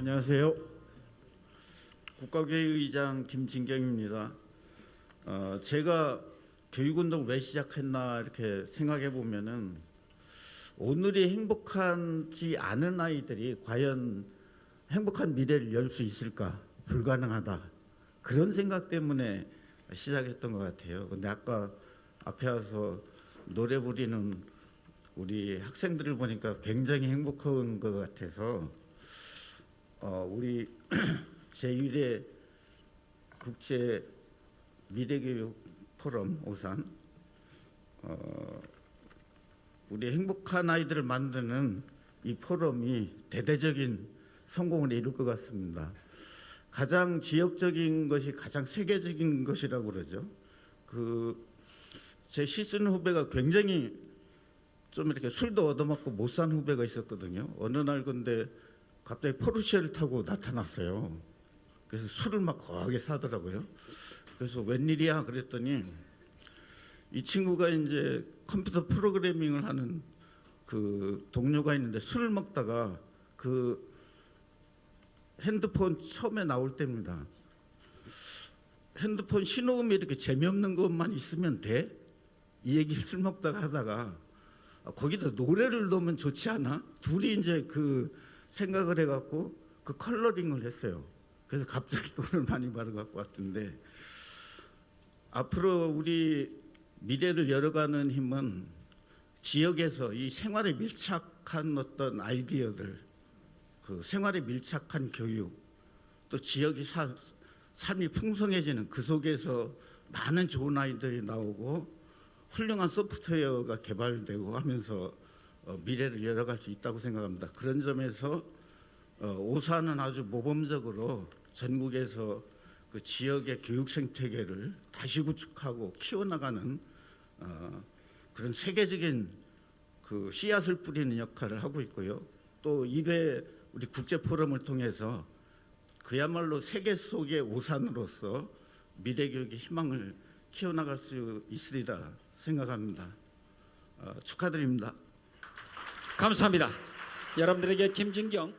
안녕하세요. 국가교육의장 김진경입니다. 어, 제가 교육운동 왜 시작했나 이렇게 생각해 보면은 오늘이 행복하지 않은 아이들이 과연 행복한 미래를 열 수 있을까 불가능하다 그런 생각 때문에 시작했던 것 같아요. 근데 아까 앞에 와서 노래 부리는 우리 학생들을 보니까 굉장히 행복한 것 같아서 어, 우리 제1회 국제 미래교육 포럼 오산 어, 우리 행복한 아이들을 만드는 이 포럼이 대대적인 성공을 이룰 것 같습니다. 가장 지역적인 것이 가장 세계적인 것이라고 그러죠. 그 제 시즌 후배가 굉장히 좀 이렇게 술도 얻어먹고 못 산 후배가 있었거든요. 어느 날 근데 갑자기 포르쉐를 타고 나타났어요. 그래서 술을 막 거하게 사더라고요. 그래서 웬일이야 그랬더니 이 친구가 이제 컴퓨터 프로그래밍을 하는 그 동료가 있는데 술을 먹다가 그 핸드폰 처음에 나올 때입니다. 핸드폰 신호음이 이렇게 재미없는 것만 있으면 돼? 이 얘기를 술 먹다가 하다가 아, 거기다 노래를 넣으면 좋지 않아? 둘이 이제 그 생각을 해갖고 그 컬러링을 했어요. 그래서 갑자기 돈을 많이 벌어갖고 왔던데 앞으로 우리 미래를 열어가는 힘은 지역에서 이 생활에 밀착한 어떤 아이디어들, 그 생활에 밀착한 교육, 또 지역이 사, 삶이 풍성해지는 그 속에서 많은 좋은 아이들이 나오고 훌륭한 소프트웨어가 개발되고 하면서 어, 미래를 열어갈 수 있다고 생각합니다. 그런 점에서 어, 오산은 아주 모범적으로 전국에서 그 지역의 교육 생태계를 다시 구축하고 키워나가는 어, 그런 세계적인 그 씨앗을 뿌리는 역할을 하고 있고요. 또 1회 우리 국제 포럼을 통해서 그야말로 세계 속의 오산으로서 미래 교육의 희망을 키워나갈 수 있으리라 생각합니다. 어, 축하드립니다. 감사합니다. 여러분들에게 김진경